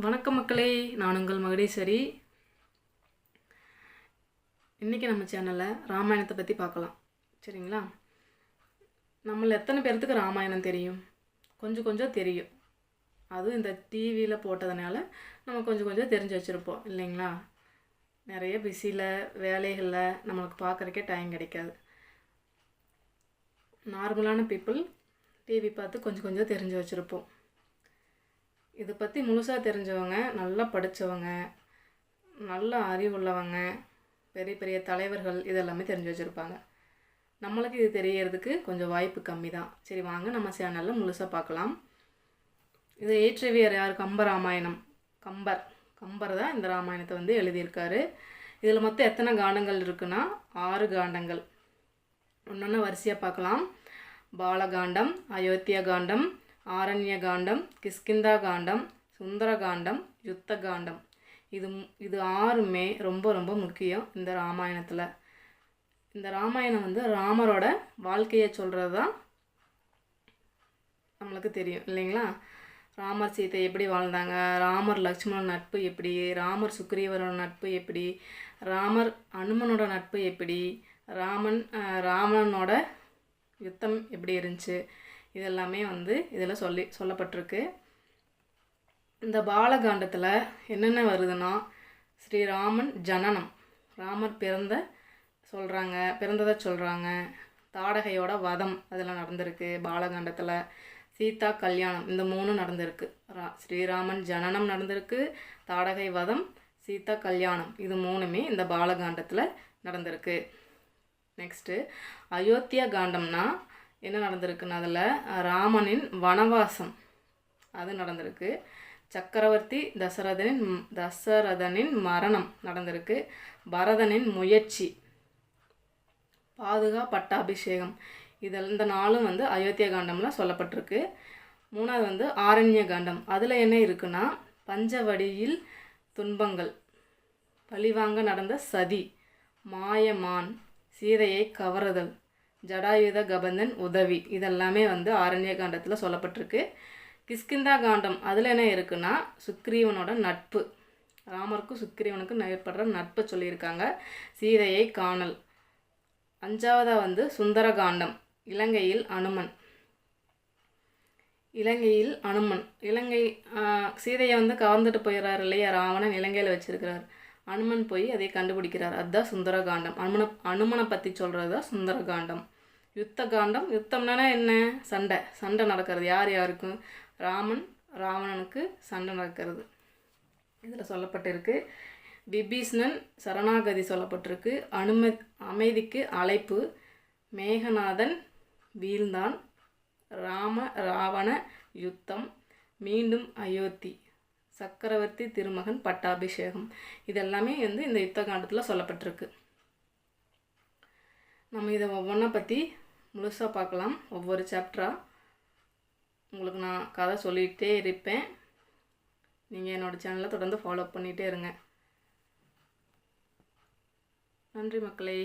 வணக்கம் மக்களே நான் உங்கள் மகடீஸ்வரி. இன்றைக்கி நம்ம சேனலில் ராமாயணத்தை பற்றி பார்க்கலாம். சரிங்களா? நம்மள எத்தனை பேர்த்துக்கு ராமாயணம் தெரியும்? கொஞ்சம் கொஞ்சம் தெரியும். அதுவும் இந்த டிவியில் போட்டதுனால நம்ம கொஞ்சம் கொஞ்சம் தெரிஞ்சு வச்சுருப்போம் இல்லைங்களா? நிறைய பிஸியில் வேலைகளில் நம்மளுக்கு பார்க்குறக்கே டைம் கிடைக்காது. நார்மலான பீப்புள் டிவி பார்த்து கொஞ்சம் கொஞ்சம் தெரிஞ்சு வச்சுருப்போம். இதை பற்றி முழுசாக தெரிஞ்சவங்க நல்லா படித்தவங்க நல்ல அறிவுள்ளவங்க பெரிய பெரிய தலைவர்கள் இதெல்லாமே தெரிஞ்சு வச்சுருப்பாங்க. நம்மளுக்கு இது தெரியறதுக்கு கொஞ்சம் வாய்ப்பு கம்மி தான் சரி வாங்க நம்ம சேனலில் முழுசாக பார்க்கலாம் இது ஏற்றவியர் யார்? கம்ப ராமாயணம். கம்பர். கம்பர் தான் இந்த ராமாயணத்தை வந்து எழுதியிருக்காரு. இதில் மொத்தம் எத்தனை காண்டங்கள் இருக்குன்னா ஆறு காண்டங்கள். ஒன்று வரிசையாக பார்க்கலாம் பாலகாண்டம் அயோத்தியா காண்டம் ஆரண்ய காண்டம் கிஷ்கிந்தா காண்டம் சுந்தர காண்டம் யுத்த காண்டம் இது இது ஆறுமே ரொம்ப ரொம்ப முக்கியம் இந்த ராமாயணத்தில். இந்த ராமாயணம் வந்து ராமரோட வாழ்க்கையை சொல்கிறது தான் நம்மளுக்கு தெரியும் இல்லைங்களா? ராமர் சீதை எப்படி வாழ்ந்தாங்க? ராமர் லக்ஷ்மணன் நட்பு எப்படி? ராமர் சுக்ரீவரோட நட்பு எப்படி? ராமர் அனுமனோட நட்பு எப்படி? ராமன் ராமனோட ராவணனோட யுத்தம் எப்படி இருந்துச்சு? இதெல்லாமே வந்து இதில் சொல்லி சொல்லப்பட்டிருக்கு. இந்த பாலகாண்டத்தில் என்னென்ன வருதுன்னா ஸ்ரீராமன் ஜனனம். ராமர் பிறந்த சொல்கிறாங்க பிறந்ததை சொல்கிறாங்க தாடகையோட வதம் அதில் நடந்திருக்கு பாலகாண்டத்தில். சீதா கல்யாணம் இந்த மூணும் நடந்திருக்கு. ரா ஸ்ரீராமன் ஜனனம் நடந்திருக்கு தாடகை வதம் சீதா கல்யாணம். இது மூணுமே இந்த பாலகாண்டத்தில் நடந்திருக்கு. நெக்ஸ்ட்டு அயோத்தியா காண்டம்னா என்ன நடந்திருக்குன்னு அதில்? ராமனின் வனவாசம். அது நடந்திருக்கு. சக்கரவர்த்தி தசரதனின் தசரதனின் மரணம் நடந்திருக்கு. பரதனின் முயற்சி. பாதுகா பட்டாபிஷேகம். இதில் இந்த நாளும் வந்து அயோத்தியா காண்டம்லாம் சொல்லப்பட்டிருக்கு. மூணாவது வந்து ஆரண்ய காண்டம். அதில் என்ன இருக்குன்னா பஞ்சவடியில் துன்பங்கள். பழிவாங்க நடந்த சதி. மாயமான். சீதையை கவருதல். ஜடாயுத கபந்தன் உதவி. இதெல்லாமே வந்து ஆரண்ய காண்டத்தில் சொல்லப்பட்டிருக்கு. கிஷ்கிந்தா காண்டம் அதில் என்ன இருக்குன்னா சுக்ரீவனோட நட்பு. ராமருக்கும் சுக்ரீவனுக்கும் ஏற்படுற நட்பை சொல்லியிருக்காங்க. சீதையை காணல். அஞ்சாவதாக வந்து சுந்தர காண்டம். இலங்கையில் அனுமன். இலங்கையில் அனுமன். இலங்கை சீதையை வந்து கவர்ந்துட்டு போயிடுறாரு இல்லையா? ராவணன் இலங்கையில் வச்சிருக்கிறார். அனுமன் போய் அதை கண்டுபிடிக்கிறார். அதுதான் சுந்தர காண்டம் அனுமனை அனுமனை பற்றி சொல்கிறது தான் சுந்தர காண்டம் யுத்த காண்டம் யுத்தம்னா என்ன? சண்டை. சண்டை நடக்கிறது. யார் யாருக்கும் ராமன் ராவணனுக்கு சண்டை நடக்கிறது. இதில் சொல்லப்பட்டிருக்கு. விபீஷ்ணன் சரணாகதி சொல்லப்பட்டிருக்கு. அனும அமைதிக்கு அழைப்பு. மேகநாதன் வீழ்ந்தான். ராம ராவண யுத்தம். மீண்டும் அயோத்தி. சக்கரவர்த்தி திருமகன் பட்டாபிஷேகம். இதெல்லாமே வந்து இந்த யுத்த காண்டத்தில் சொல்லப்பட்டிருக்கு. நம்ம இதை ஒவ்வொன்றா பற்றி முழுசாக பார்க்கலாம். ஒவ்வொரு சாப்டராக உங்களுக்கு நான் கதை சொல்லிகிட்டே இருப்பேன். நீங்கள் என்னோடய சேனலை தொடர்ந்து ஃபாலோ பண்ணிகிட்டே இருங்க. நன்றி மக்களே.